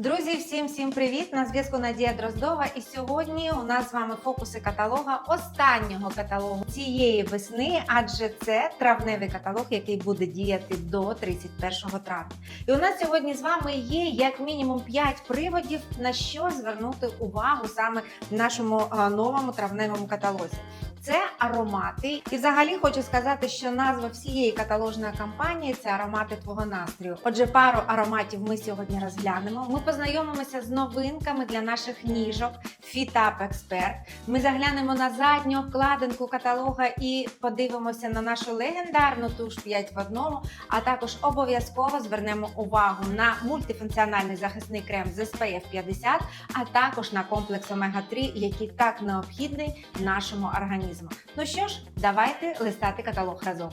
Друзі, всім всім привіт! На зв'язку Надія Дроздова. І сьогодні у нас з вами фокуси каталога останнього каталогу цієї весни, адже це травневий каталог, який буде діяти до 31 травня. І у нас сьогодні з вами є як мінімум 5 приводів, на що звернути увагу саме в нашому новому травневому каталозі. Це аромати, і взагалі хочу сказати, що назва всієї каталожної кампанії це аромати твого настрою. Отже, пару ароматів ми сьогодні розглянемо. Ми познайомимося з новинками для наших ніжок Фітап Експерт. Ми заглянемо на задню обкладинку каталога і подивимося на нашу легендарну туш 5 в одному. А також обов'язково звернемо увагу на мультифункціональний захисний крем з SPF 50, а також на комплекс омега 3 який так необхідний нашому організму. Ну що ж, давайте листати каталог разом.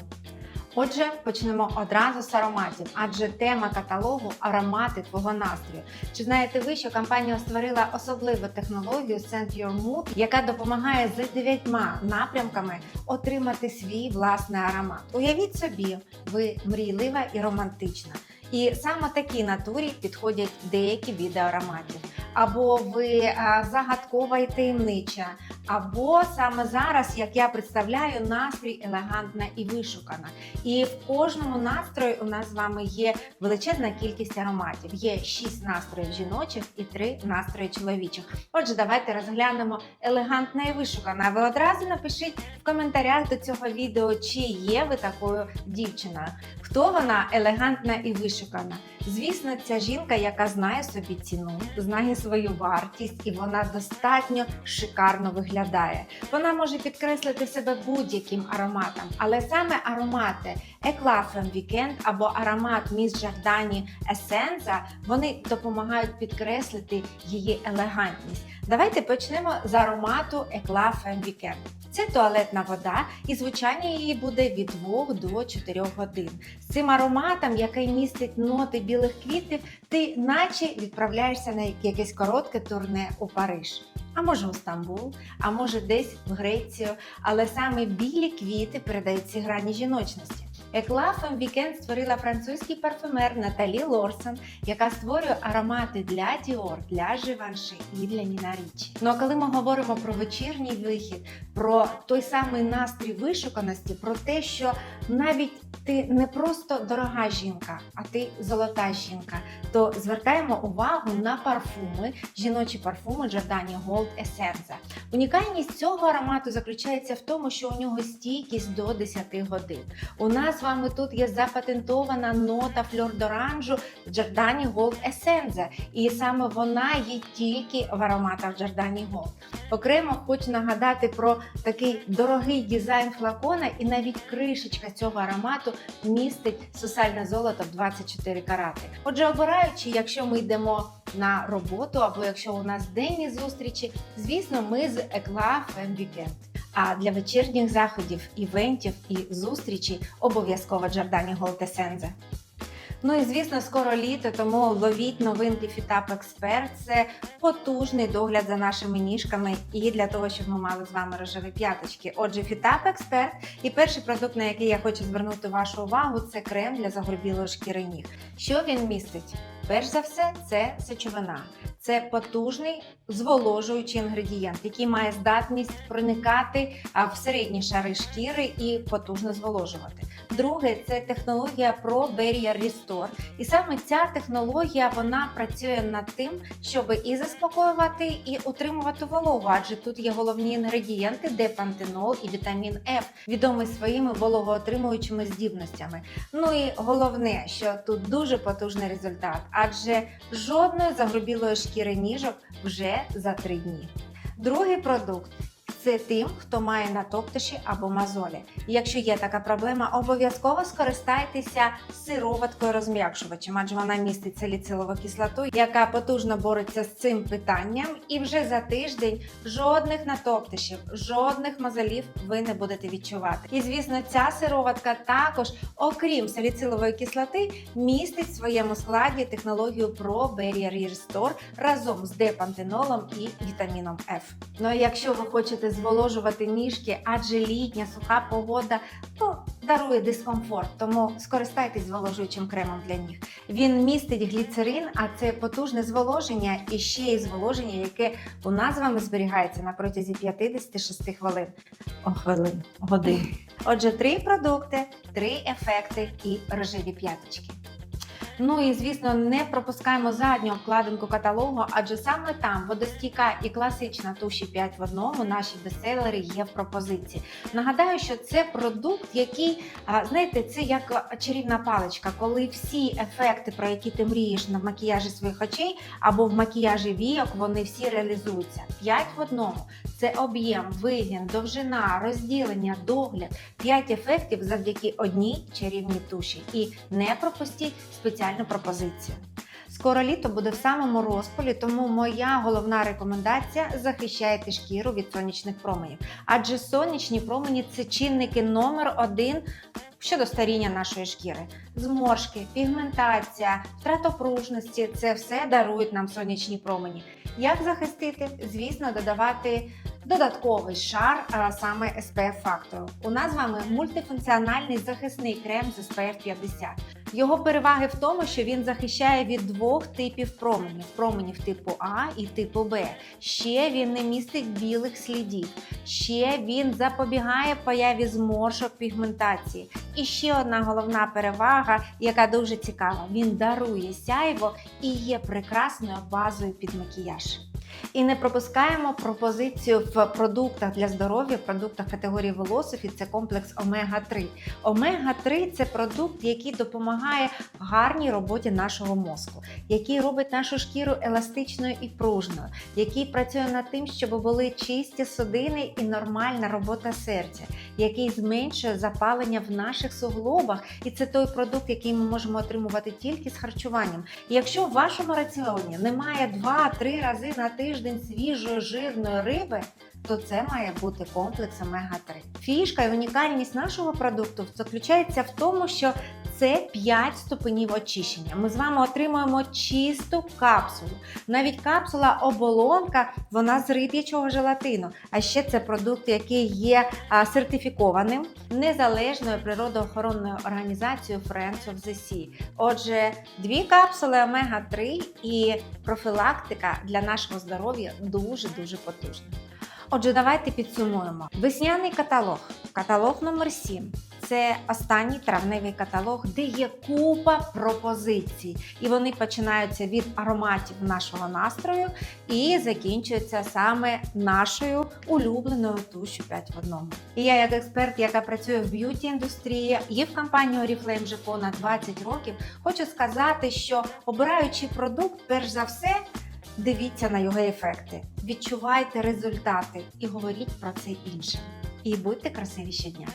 Отже, почнемо одразу з ароматів, адже тема каталогу аромати твого настрою. Чи знаєте ви, що компанія створила особливу технологію Send Your Mood, яка допомагає за дев'ятьма напрямками отримати свій власний аромат? Уявіть собі, ви мрійлива і романтична. І саме такій натурі підходять деякі види ароматів. Або ви загадкова і таємнича, або саме зараз, як я представляю, настрій елегантна і вишукана. І в кожному настрої у нас з вами є величезна кількість ароматів. Є 6 настроїв жіночих і 3 настрої чоловічих. Отже, давайте розглянемо елегантна і вишукана. Ви одразу напишіть в коментарях до цього відео, чи є ви такою дівчиною. Хто вона елегантна і вишукана? Звісно, ця жінка, яка знає собі ціну, знає свою вартість, і вона достатньо шикарно виглядає. Вона може підкреслити себе будь-яким ароматом, але саме аромати Еклафем Weekend або аромат Міс Жордані Есенза вони допомагають підкреслити її елегантність. Давайте почнемо з аромату Еклафем Weekend. Це туалетна вода, і звучання її буде від 2 до 4 годин. З цим ароматом, який містить ноти білих квітів, ти наче відправляєшся на якесь коротке турне у Париж. А може у Стамбул, а може десь в Грецію, але саме білі квіти передають ці грані жіночності. Еклафом Вікенд створила французький парфюмер Наталі Лорсон, яка створює аромати для Діор, для Живанши і для Ніна Річі. Ну а коли ми говоримо про вечірній вихід, про той самий настрій вишуканості, про те, що навіть ти не просто дорога жінка, а ти золота жінка, то звертаємо увагу на парфуми, жіночі парфуми Giordani Gold Essenza. Унікальність цього аромату заключається в тому, що у нього стійкість до 10 годин. У нас з вами тут є запатентована нота фльор-доранжу Giordani Gold Essenza, і саме вона є тільки в ароматах Giordani Gold. Окремо хочу нагадати про такий дорогий дизайн флакона, і навіть кришечка цього аромату містить сусальне золото в 24 карати. Отже, обираючи, якщо ми йдемо на роботу або якщо у нас денні зустрічі, звісно, ми з Femme Weekend. А для вечірніх заходів, івентів і зустрічей обов'язково Gold Essenza. Ну і звісно, скоро літо, тому ловіть новинки Фітап Експерт. Це потужний догляд за нашими ніжками і для того, щоб ми мали з вами рожеві п'яточки. Отже, Фітап Експерт і перший продукт, на який я хочу звернути вашу увагу, це крем для загорбілої шкіри ніг. Що він містить? Перш за все, це сечовина. Це потужний зволожуючий інгредієнт, який має здатність проникати в середні шари шкіри і потужно зволожувати. Друге, це технологія Pro Barrier Restore. І саме ця технологія вона працює над тим, щоб і заспокоювати, і утримувати вологу, адже тут є головні інгредієнти, де пантенол і вітамін F, відомі своїми вологоотримуючими здібностями. Ну і головне, що тут дуже потужний результат, адже жодної загрубілої шкіри ніжок вже за три дні. Другий продукт. Це тим, хто має натоптиші або мозолі. Якщо є така проблема, обов'язково скористайтеся сироваткою розм'якшувачем, адже вона містить саліцилову кислоту, яка потужно бореться з цим питанням. І вже за тиждень жодних натоптишів, жодних мозолів ви не будете відчувати. І звісно, ця сироватка також, окрім саліцилової кислоти, містить в своєму складі технологію Pro Barrier Restore разом з депантенолом і вітаміном F. Ну а якщо ви хочете зволожувати ніжки, адже літня суха погода, то дарує дискомфорт, тому скористайтесь зволожуючим кремом для ніг. Він містить гліцерин, а це потужне зволоження і ще й зволоження, яке у нас з вами зберігається на протязі 56 хвилин. О, хвилин, годин. Отже, три продукти, три ефекти і рожеві п'яточки. Ну і звісно, не пропускаємо задню обкладинку каталогу, адже саме там водостійка і класична туші 5 в одному. Наші бестселери є в пропозиції. Нагадаю, що це продукт, який знаєте, це як чарівна паличка, коли всі ефекти, про які ти мрієш на макіяжі своїх очей або в макіяжі війок, вони всі реалізуються. 5 в одному. Це об'єм, вигін, довжина, розділення, догляд, 5 ефектів завдяки одній чарівній туші. І не пропустіть спеціальну пропозицію. Скоро літо буде в самому розпалі, тому моя головна рекомендація захищайте шкіру від сонячних променів. Адже сонячні промені це чинники номер один щодо старіння нашої шкіри. Зморшки, пігментація, втрата пружності це все дарують нам сонячні промені. Як захистити? Звісно, додавати додатковий шар, а саме SPF фактору. У нас з вами мультифункціональний захисний крем з SPF 50. Його переваги в тому, що він захищає від двох типів променів: променів типу А і типу Б. Ще він не містить білих слідів. Ще він запобігає появі зморшок пігментації. І ще одна головна перевага, яка дуже цікава: він дарує сяйво і є прекрасною базою під макіяж. І не пропускаємо пропозицію в продуктах для здоров'я, продуктах категорії Velocity – це комплекс Омега-3. Омега-3 це продукт, який допомагає гарній роботі нашого мозку, який робить нашу шкіру еластичною і пружною, який працює над тим, щоб були чисті судини і нормальна робота серця, який зменшує запалення в наших суглобах. І це той продукт, який ми можемо отримувати тільки з харчуванням. І якщо в вашому раціоні немає 2-3 рази на тиждень свіжої жирної риби, то це має бути комплекс омега-3. Фішка і унікальність нашого продукту заключається в тому, що це 5 ступенів очищення. Ми з вами отримуємо чисту капсулу. Навіть капсула оболонка, вона з риб'ячого желатину. А ще це продукт, який є сертифікованим незалежною природоохоронною організацією Friends of the Sea. Отже, дві капсули омега-3 і профілактика для нашого здоров'я дуже дуже потужна. Отже, давайте підсумуємо. Весняний каталог, каталог номер 7 це останній травневий каталог, де є купа пропозицій. І вони починаються від ароматів нашого настрою і закінчуються саме нашою улюбленою тушю 5 в одному. І я, як експерт, яка працює в б'юті індустрії і в компанії Oriflame вже понад 20 років, хочу сказати, що обираючи продукт, перш за все. Дивіться на його ефекти, відчувайте результати і говоріть про це іншим. І будьте красиві щодня.